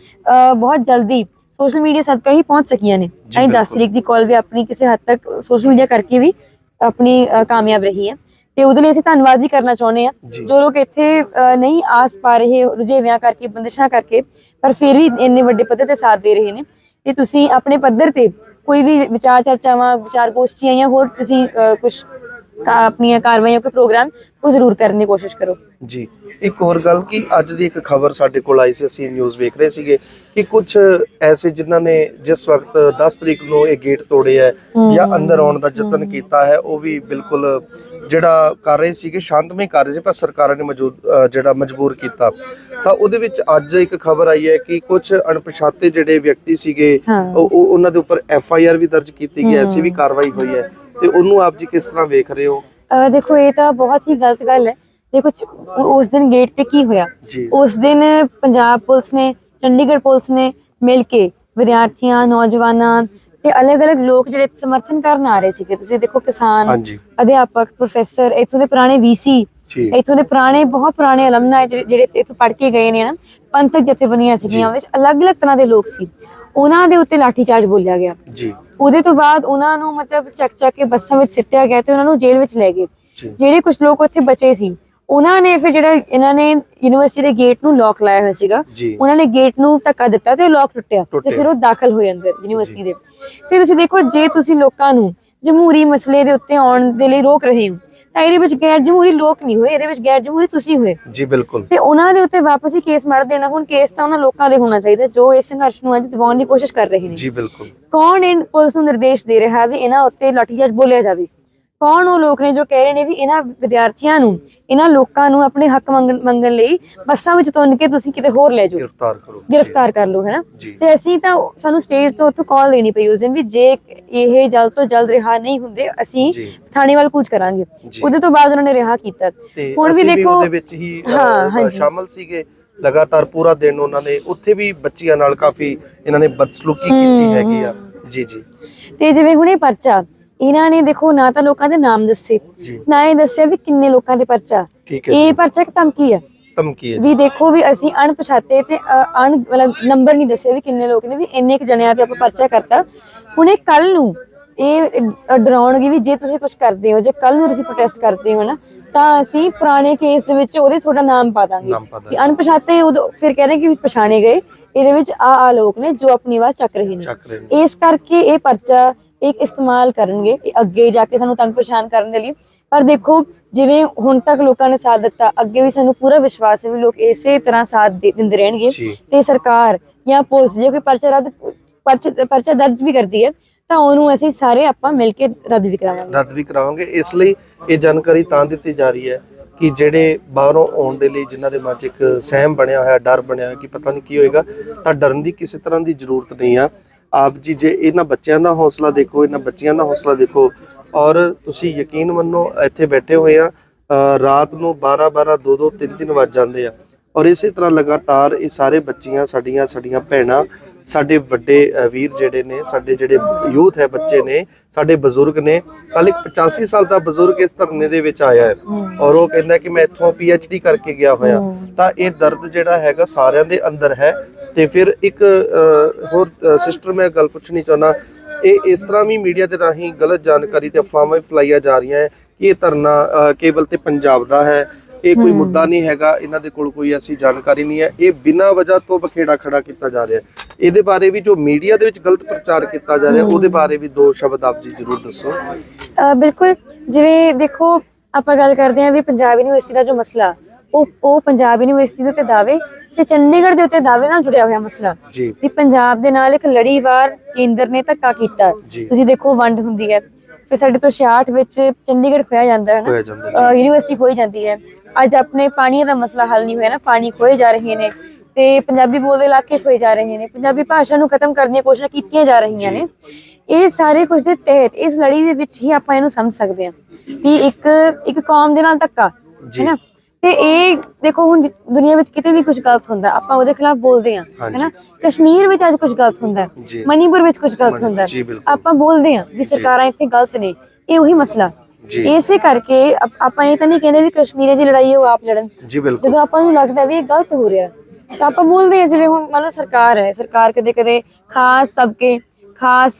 ਬਹੁਤ ਜਲਦੀ ਸੋਸ਼ਲ ਮੀਡੀਆ ਸਦਕਾ ਹੀ ਪਹੁੰਚ ਸਕੀਆਂ ਨੇ। ਅਸੀਂ 10 ਬਿਲਕੁਲ। ਤਰੀਕ ਦੀ ਕਾਲ ਵੀ ਆਪਣੀ ਕਿਸੇ ਹੱਦ ਤੱਕ ਸੋਸ਼ਲ ਮੀਡੀਆ ਕਰਕੇ ਵੀ ਆਪਣੀ ਕਾਮਯਾਬ ਰਹੀ ਹੈ। ਤੇ ਉਹਦੇ ਲਈ ਅਸੀਂ ਧੰਨਵਾਦ ਵੀ ਕਰਨਾ ਚਾਹੁੰਦੇ ਆ ਜੀ। ਲੋਕ ਇੱਥੇ ਨਹੀਂ ਆਸ ਪਾ ਰਹੇ ਰੁਝੇਵਿਆਂ ਕਰਕੇ ਬੰਦਿਸ਼ਾਂ ਕਰਕੇ ਪਰ ਫਿਰ ਵੀ ਇੰਨੇ ਵੱਡੇ ਪੱਧਰ ਤੇ ਸਾਥ ਦੇ ਰਹੇ ਨੇ। ਤੇ ਤੁਸੀਂ ਆਪਣੇ ਪੱਧਰ ਤੇ ਕੋਈ ਵੀ ਵਿਚਾਰ ਚਰਚਾਵਾਂ ਵਿਚਾਰ ਗੋਸ਼ਟੀਆਂ ਜਾਂ ਹੋਰ ਤੁਸੀਂ ਕੁਝ ਆਪਣੀਆਂ ਕਾਰਵਾਈਆਂ ਕੋਈ ਪ੍ਰੋਗਰਾਮ ਉਹ ਜ਼ਰੂਰ ਕਰਨ ਦੀ ਕੋਸ਼ਿਸ਼ ਕਰੋ। ਜੀ ਇੱਕ ਹੋਰ ਗੱਲ ਕਿ ਅੱਜ ਦੀ ਇੱਕ ਖਬਰ ਸਾਡੇ ਕੋਲ ਆਈ ਸੀ ਅਸੀਂ ਨਿਊਜ਼ ਵੇਖ ਰਹੇ ਸੀਗੇ ਕਿ ਕੁਝ ਐਸੇ ਜਿਨ੍ਹਾਂ ਨੇ ਜਿਸ ਵਕਤ 10 ਤਰੀਕ ਨੂੰ ਇਹ ਗੇਟ ਤੋੜੇ ਹੈ ਜਾਂ ਅੰਦਰ ਆਉਣ ਦਾ ਯਤਨ ਕੀਤਾ ਹੈ ਉਹ ਵੀ ਬਿਲਕੁਲ ਜਿਹੜਾ ਕਰ ਰਹੇ ਸੀਗੇ ਸ਼ਾਂਤਮਈ ਕਰ ਰਹੇ ਸੀ ਪਰ ਸਰਕਾਰਾਂ ਨੇ ਮੌਜੂਦ ਜਿਹੜਾ ਮਜਬੂਰ ਕੀਤਾ। ਤਾਂ ਉਹਦੇ ਵਿੱਚ ਅੱਜ ਇੱਕ ਖਬਰ ਆਈ ਹੈ ਕਿ ਕੁਝ ਅਣਪਛਾਤੇ ਜਿਹੜੇ ਵਿਅਕਤੀ ਸੀਗੇ ਉਹ- ਉਹਨਾਂ ਦੇ ਉੱਪਰ ਐਫ ਆਈ ਆਰ ਵੀ ਦਰਜ ਕੀਤੀ ਗਈ ਐਸੀ ਵੀ ਕਾਰਵਾਈ ਹੋਈ ਹੈ। ਤੇ ਉਹਨੂੰ ਆਪ ਜੀ ਕਿਸ ਤਰ੍ਹਾਂ ਵੇਖ ਰਹੇ ਹੋ? ਦੇਖੋ ਇਹ ਤਾਂ ਬਹੁਤ ਹੀ ਗਲਤ ਗੱਲ ਹੈ। ਦੇਖੋ ਉਸ ਦਿਨ ਗੇਟ ਤੇ ਕੀ ਹੋਇਆ? ਉਸ ਦਿਨ ਪੰਜਾਬ ਪੁਲਿਸ ਨੇ ਚੰਡੀਗੜ੍ਹ ਪੁਲਿਸ ਨੇ ਮਿਲ ਕੇ ਵਿਦਿਆਰਥੀਆਂ ਨੌਜਵਾਨਾਂ ਤੇ ਅਲੱਗ-ਅਲੱਗ ਲੋਕ ਜਿਹੜੇ ਸਮਰਥਨ ਕਰਨ ਆ ਰਹੇ ਸੀਗੇ। ਤੁਸੀਂ ਦੇਖੋ ਕਿਸਾਨ ਅਧਿਆਪਕ ਪ੍ਰੋਫੈਸਰ ਇੱਥੋਂ ਦੇ ਪੁਰਾਣੇ ਵੀਸੀ ਇੱਥੋਂ ਦੇ ਪੁਰਾਣੇ ਬਹੁਤ ਪੁਰਾਣੇ ਅਲਮਨਾਈ ਜਿਹੜੇ ਇੱਥੋਂ ਪੜ੍ਹ ਕੇ ਗਏ ਨੇ ਨਾ ਪੰਥਕ ਜਥੇਬੰਦੀਆਂ ਸੀਗੀਆਂ ਉਹਦੇ ਚ ਅਲੱਗ-ਅਲੱਗ ਤਰ੍ਹਾਂ ਦੇ ਲੋਕ ਸੀ। ਉਹਨਾਂ ਦੇ ਉੱਤੇ ਲਾਠੀਚਾਰਜ ਬੋਲਿਆ ਗਿਆ। ਜੀ। ਉਹਦੇ ਤੋਂ ਬਾਅਦ ਉਹਨਾਂ ਨੂੰ ਮਤਲਬ ਚੱਕ ਚੱਕ ਕੇ ਬੱਸਾਂ ਵਿੱਚ ਸਿੱਟਿਆ ਗਿਆ ਤੇ ਉਹਨਾਂ ਨੂੰ ਜੇਲ੍ਹ ਵਿੱਚ ਲੈ ਗਏ। ਜਿਹੜੇ ਕੁਝ ਲੋਕ ਉੱਥੇ ਬਚੇ ਸੀ ਉਹਨਾਂ ਨੇ ਫਿਰ ਜਿਹੜਾ ਇਹਨਾਂ ਨੇ ਯੂਨੀਵਰਸਿਟੀ ਦੇ ਗੇਟ ਨੂੰ ਲੋਕ ਲਾਇਆ ਹੋਇਆ ਸੀਗਾ ਉਹਨਾਂ ਨੇ ਗੇਟ ਨੂੰ ਧੱਕਾ ਦਿੱਤਾ ਤੇ ਲੋਕ ਟੁੱਟਿਆ ਤੇ। ਫਿਰ ਉਹ ਦਾਖਲ ਹੋਏ ਅੰਦਰ ਯੂਨੀਵਰਸਿਟੀ ਦੇ। ਤੇ ਤੁਸੀਂ ਦੇਖੋ ਜੇ ਤੁਸੀਂ ਲੋਕਾਂ ਨੂੰ ਜਮਹੂਰੀ ਮਸਲੇ ਦੇ ਉੱਤੇ ਆਉਣ ਦੇ ਲਈ ਰੋਕ ਰਹੇ ਹੋ ਤਾਂ ਇਹਦੇ ਵਿੱਚ ਗੈਰ ਜਮਹੂਰੀ ਲੋਕ ਨਹੀਂ ਹੋਏ ਇਹਦੇ ਵਿੱਚ ਗੈਰ ਜਮਹੂਰੀ ਤੁਸੀਂ ਹੋਏ। ਜੀ ਬਿਲਕੁਲ। ਤੇ ਉਹਨਾਂ ਦੇ ਉੱਤੇ ਵਾਪਸ ਹੀ ਕੇਸ ਮੜ ਦੇਣਾ ਹੁਣ ਕੇਸ ਤਾਂ ਉਹਨਾਂ ਲੋਕਾਂ ਦੇ ਹੋਣਾ ਚਾਹੀਦਾ ਜੋ ਇਸ ਸੰਘਰਸ਼ ਨੂੰ ਅੱਜ ਦਬਾਉਣ ਦੀ ਕੋਸ਼ਿਸ਼ ਕਰ ਰਹੇ ਨੇ। ਜੀ ਬਿਲਕੁਲ। ਕੌਣ ਇਹ ਪੁਲਿਸ ਨੂੰ ਨਿਰਦੇਸ਼ ਦੇ ਰਿਹਾ ਵੀ ਇਹਨਾਂ ਉੱਤੇ ਲਾਠੀਚਾਰਜ ਬੋਲਿਆ ਜਾਵੇ? ਕੌਣ ਉਹ ਲੋਕ ਨੇ ਜੋ ਕਹਿ ਰਹੇ ਨੇ ਵੀ ਇਹਨਾਂ ਵਿਦਿਆਰਥੀਆਂ ਨੂੰ ਇਹਨਾਂ ਲੋਕਾਂ ਨੂੰ ਆਪਣੇ ਹੱਕ ਮੰਗਣ ਲਈ ਬੱਸਾਂ ਵਿੱਚ ਤੁੰਨ ਕੇ ਤੁਸੀਂ ਕਿਤੇ ਹੋਰ ਲੈ ਜਾਓ। ਗ੍ਰਿਫਤਾਰ ਕਰੋ ਗ੍ਰਿਫਤਾਰ ਕਰ ਲਓ ਹੈਨਾ। ਤੇ ਅਸੀਂ ਤਾਂ ਸਾਨੂੰ ਸਟੇਜ ਤੋਂ ਉੱਥੋਂ ਕਾਲ ਦੇਣੀ ਪਈ ਉਸ ਦਿਨ ਵੀ ਜੇ ਇਹ ਜਲਦ ਤੋਂ ਜਲਦ ਰਿਹਾ ਨਹੀਂ ਹੁੰਦੇ ਅਸੀਂ। ਥਾਣੇ ਵੱਲ ਕੂਚ ਕਰਾਂਗੇ। ਉਹਦੇ ਤੋਂ ਬਾਅਦ ਉਹਨਾਂ ਨੇ ਰਿਹਾ ਕੀਤਾ। ਹੁਣ ਵੀ ਦੇਖੋ ਉਹਦੇ ਵਿੱਚ ਹੀ। ਸ਼ਾਮਲ ਸੀਗੇ। ਲਗਾਤਾਰ ਪੂਰਾ ਦਿਨ ਉਹਨਾਂ ਨੇ ਉੱਥੇ ਵੀ ਬੱਚੀਆਂ ਨਾਲ ਕਾਫੀ ਇਹਨਾਂ ਨੇ ਬਦਸਲੂਕੀ ਕੀਤੀ ਹੈਗੀ ਆ। ਜੀ ਜੀ। ਤੇ ਜਿਵੇਂ ਹੁਣੇ ਪਰਚਾ ਇਹਨਾਂ ਨੇ ਦੇਖੋ ਨਾ ਤਾਂ ਲੋਕਾਂ ਦੇ ਨਾਮ ਦੱਸੇ ਨਾ ਇਹ ਦੱਸਿਆ ਵੀ ਕਿੰਨੇ ਲੋਕਾਂ ਦੇ ਪਰਚਾ। ਇਹ ਪਰਚਾ ਇੱਕ ਧਮਕੀ ਹੈ। ਧਮਕੀ ਹੈ ਵੀ ਦੇਖੋ ਵੀ ਅਸੀਂ ਅਣਪਛਾਤੇ ਤੇ ਅਣ ਮਤਲਬ ਨੰਬਰ ਨਹੀਂ ਦੱਸਿਆ ਵੀ ਕਿੰਨੇ ਲੋਕ ਨੇ ਵੀ ਇੰਨੇ ਕੁ ਜਣਿਆਂ ਤੇ ਆਪਾਂ ਪਰਚਾ ਕਰਤਾ। ਹੁਣ ਇਹ ਕੱਲ ਨੂੰ ਇਹ ਡਰਾਉਣਗੇ ਵੀ ਜੇ ਤੁਸੀਂ ਕੁਝ ਕਰਦੇ ਹੋ ਜੇ ਕੱਲ ਨੂੰ ਤੁਸੀਂ ਪ੍ਰੋਟੈਸਟ ਕਰਦੇ ਹੋ ਨਾ ਤਾਂ ਅਸੀਂ ਪੁਰਾਣੇ ਕੇਸ ਦੇ ਵਿੱਚ ਉਹਦੇ ਤੁਹਾਡਾ ਨਾਮ ਪਾ ਦਾਂਗੇ। ਕਿ ਅਣਪਛਾਤੇ ਉਦੋਂ ਫਿਰ ਕਹਿ ਰਹੇ ਕਿ ਪਛਾਣੇ ਗਏ ਇਹਦੇ ਵਿੱਚ ਆ ਆ ਲੋਕ ਨੇ ਜੋ ਆਪਣੀ ਆਵਾਜ਼ ਚੱਕ ਰਹੇ ਨੇ। ਇਸ ਕਰਕੇ ਇਹ ਪਰਚਾ ਇੱਕ ਇਸਤੇਮਾਲ ਕਰਨਗੇ ਅੱਗੇ ਜਾ ਕੇ ਸਾਨੂੰ ਤੰਗ ਪਰੇਸ਼ਾਨ ਕਰਨ ਦੇ ਲਈ। ਪਰ ਦੇਖੋ ਜਿਵੇਂ ਹੁਣ ਤੱਕ ਲੋਕਾਂ ਨੇ ਸਾਥ ਦਿੱਤਾ ਅੱਗੇ ਵੀ ਸਾਨੂੰ ਪੂਰਾ ਵਿਸ਼ਵਾਸ ਹੈ ਵੀ ਲੋਕ ਇਸੇ ਤਰ੍ਹਾਂ ਸਾਥ ਦਿੰਦੇ ਰਹਿਣਗੇ। ਤੇ ਸਰਕਾਰ ਜਾਂ ਪੁਲਿਸ ਜੇ ਕੋਈ ਪਰਚਾ ਰੱਦ ਪਰਚਾ ਪਰਚਾ ਦਰਜ ਵੀ ਕਰਦੀ ਹੈ ਤਾਂ ਉਹਨੂੰ ਅਸੀਂ ਸਾਰੇ ਆਪਾਂ ਮਿਲ ਕੇ ਰੱਦ ਵੀ ਕਰਾਵਾਂਗੇ। ਰੱਦ ਵੀ ਕਰਾਵਾਂਗੇ। ਇਸ ਲਈ ਇਹ ਜਾਣਕਾਰੀ ਤਾਂ ਦਿੱਤੀ ਜਾ ਰਹੀ ਹੈ ਕਿ ਜਿਹੜੇ ਬਾਹਰੋਂ ਆਉਣ ਦੇ ਲਈ ਜਿਨ੍ਹਾਂ ਦੇ ਮਨ 'ਚ ਇੱਕ ਸਹਿਮ ਬਣਿਆ ਹੋਇਆ ਡਰ ਬਣਿਆ ਹੋਇਆ ਕਿ ਪਤਾ ਨਹੀਂ ਕੀ ਹੋਏਗਾ ਤਾਂ ਡਰਨ ਦੀ ਕਿਸੇ ਤਰ੍ਹਾਂ ਦੀ ਜ਼ਰੂਰਤ ਨਹੀਂ ਆ। ਆਪ ਜੀ ਜੇ ਇਹਨਾਂ ਬੱਚਿਆਂ ਦਾ ਹੌਸਲਾ ਦੇਖੋ, ਇਹਨਾਂ ਬੱਚਿਆਂ ਦਾ ਹੌਸਲਾ ਦੇਖੋ, ਔਰ ਤੁਸੀਂ ਯਕੀਨ ਮੰਨੋ, ਇੱਥੇ ਬੈਠੇ ਹੋਏ ਆ ਰਾਤ ਨੂੰ 12 12 2 2 3 3 ਵੱਜ ਜਾਂਦੇ ਆ। ਔਰ ਇਸੇ ਤਰ੍ਹਾਂ ਲਗਾਤਾਰ ਇਹ ਸਾਰੇ ਬੱਚੀਆਂ, ਸਾਡੀਆਂ ਸਾਡੀਆਂ ਭੈਣਾਂ ਸਾਡੇ ਵੱਡੇ ਵੀਰ ਜਿਹੜੇ ਨੇ ਸਾਡੇ ਜਿਹੜੇ ਯੂਥ ਹੈ ਬੱਚੇ ਨੇ ਸਾਡੇ ਬਜ਼ੁਰਗ ਨੇ ਕੱਲ ਇੱਕ 85 ਸਾਲ ਦਾ ਬਜ਼ੁਰਗ ਇਸ ਧਰਨੇ ਦੇ ਵਿੱਚ ਆਇਆ ਹੈ। ਔਰ ਉਹ ਕਹਿੰਦਾ ਕਿ ਮੈਂ ਇੱਥੋਂ ਡੀ ਕਰਕੇ ਗਿਆ ਹੋਇਆ। ਤਾਂ ਇਹ ਦਰਦ ਜਿਹੜਾ ਹੈਗਾ ਸਾਰਿਆਂ ਦੇ ਅੰਦਰ ਹੈ। ਤੇ ਫਿਰ ਇੱਕ ਹੋਰ ਸਿਸਟਰ ਮੈਂ ਗੱਲ ਪੁੱਛਣੀ ਚਾਹੁੰਦਾ ਇਹ ਇਸ ਤਰ੍ਹਾਂ ਵੀ ਮੀਡੀਆ ਦੇ ਰਾਹੀਂ ਗਲਤ ਜਾਣਕਾਰੀ ਤੇ ਅਫਵਾਹਾਂ ਫੈਲਾਈਆਂ ਜਾ ਰਹੀਆਂ ਹੈ ਕਿ ਇਹ ਧਰਨਾ ਕੇਵਲ ਤੇ ਪੰਜਾਬ ਦਾ ਹੈ ਇਹ ਕੋਈ ਮੁੱਦਾ ਨਹੀਂ ਹੈਗਾ ਇਹਨਾਂ ਦੇ ਕੋਲ ਕੋਈ ਐਸੀ ਜਾਣਕਾਰੀ ਨਹੀਂ ਹੈ। ਇਹ ਬਿਨਾਂ ਵਜ੍ਹਾ ਤੋਂ ਬਖੇੜਾ ਖੜਾ ਕੀਤਾ ਜਾ ਰਿਹਾ ਹੈ। ਇਹਦੇ ਬਾਰੇ ਵੀ ਜੋ ਮੀਡੀਆ ਦੇ ਵਿੱਚ ਗਲਤ ਪ੍ਰਚਾਰ ਕੀਤਾ ਜਾ ਰਿਹਾ ਉਹਦੇ ਬਾਰੇ ਵੀ ਦੋ ਸ਼ਬਦ ਆਪ ਜੀ ਜ਼ਰੂਰ ਦੱਸੋ। ਬਿਲਕੁਲ ਜਿਵੇਂ ਦੇਖੋ ਆਪਾਂ ਗੱਲ ਕਰਦੇ ਹਾਂ ਵੀ ਪੰਜਾਬ ਯੂਨੀਵਰਸਿਟੀ ਦਾ ਜੋ ਮਸਲਾ ਉਹ ਉਹ ਪੰਜਾਬ ਯੂਨੀਵਰਸਿਟੀ ਦੇ ਉੱਤੇ ਦਾਅਵੇ ਤੇ ਚੰਡੀਗੜ੍ਹ ਦੇ ਉੱਤੇ ਦਾਅਵੇ ਨਾਲ ਜੁੜਿਆ ਹੋਇਆ ਮਸਲਾ। ਜੀ। ਵੀ ਪੰਜਾਬ ਦੇ ਨਾਲ ਇੱਕ ਲੜੀਵਾਰ ਕੇਂਦਰ ਨੇ ਧੱਕਾ ਕੀਤਾ। ਤੁਸੀਂ ਦੇਖੋ ਵੰਡ ਹੁੰਦੀ ਹੈ। ਫਿਰ ਸਾਡੇ ਤੋਂ 66 ਵਿੱਚ ਚੰਡੀਗੜ੍ਹ ਖੋਇਆ ਜਾਂਦਾ ਹੈ ਨਾ। ਯੂਨੀਵਰਸਿਟੀ ਖੋਈ ਜਾਂਦੀ ਹੈ। ਅੱਜ ਆਪਣੇ ਪਾਣੀ ਦਾ ਮਸਲਾ ਹੱਲ ਨਹੀਂ ਹੋਇਆ ਨਾ ਪਾਣੀ ਖੋਏ ਜਾ ਰਹੇ ਨੇ ਤੇ ਪੰਜਾਬੀ ਬੋਲਦੇ ਇਲਾਕੇ ਖੋਏ ਜਾ ਰਹੇ ਨੇ। ਪੰਜਾਬੀ ਭਾਸ਼ਾ ਨੂੰ ਖਤਮ ਕਰਨ ਦੀਆਂ ਕੋਸ਼ਿਸ਼ਾਂ ਕੀਤੀਆਂ ਜਾ ਰਹੀਆਂ ਨੇ। ਇਹ ਸਾਰੇ ਕੁਝ ਦੇ ਤਹਿਤ ਇਸ ਲੜੀ ਦੇ ਵਿੱਚ ਹੀ ਆਪਾਂ ਇਹਨੂੰ ਸਮਝ ਸਕਦੇ ਹਾਂ ਵੀ ਇੱਕ ਇੱਕ ਕੌਮ ਦੇ ਨਾਲ ਧੱਕਾ। ਹੈ ਨਾ? ਤੇ ਇਹ ਦੇਖੋ ਹੁਣ ਦੁਨੀਆ ਵਿੱਚ ਕਿਤੇ ਵੀ ਕੁਝ ਗਲਤ ਹੁੰਦਾ ਆਪਾਂ ਉਹਦੇ ਖਿਲਾਫ ਬੋਲਦੇ ਹਾਂ ਹਾਂਜੀ। ਹੈ ਨਾ ਕਸ਼ਮੀਰ ਵਿੱਚ ਅੱਜ ਕੁਝ ਗਲਤ ਹੁੰਦਾ। ਮਣੀਪੁਰ ਵਿੱਚ ਕੁਝ ਗਲਤ ਹੁੰਦਾ। ਆਪਾਂ ਬੋਲਦੇ ਹਾਂ ਵੀ ਸਰਕਾਰਾਂ ਇੱਥੇ ਗਲਤ ਨੇ ਇਹ ਉਹੀ ਮਸਲਾ। ਇਸੇ ਕਰਕੇ ਆਪ- ਇਹ ਤਾਂ ਨਹੀਂ ਕਹਿੰਦੇ ਵੀ ਕਸ਼ਮੀਰ ਦੀ ਲੜਾਈ ਹੈ ਉਹ ਆਪ ਲੜਨ ਜੀ ਬਿਲਕੁਲ ਜਦੋਂ ਆਪਾਂ ਨੂੰ ਲੱਗਦਾ ਵੀ ਇਹ ਗਲਤ ਹੋ ਰਿਹਾ ਤਾਂ ਆਪਾਂ ਬੋਲਦੇ ਹਾਂ ਜਿਵੇਂ ਹੁਣ ਮੰਨ ਲਓ ਸਰਕਾਰ ਹੈ ਸਰਕਾਰ ਕਦੇ ਕਦੇ ਖਾਸ ਤਬਕੇ ਖਾਸ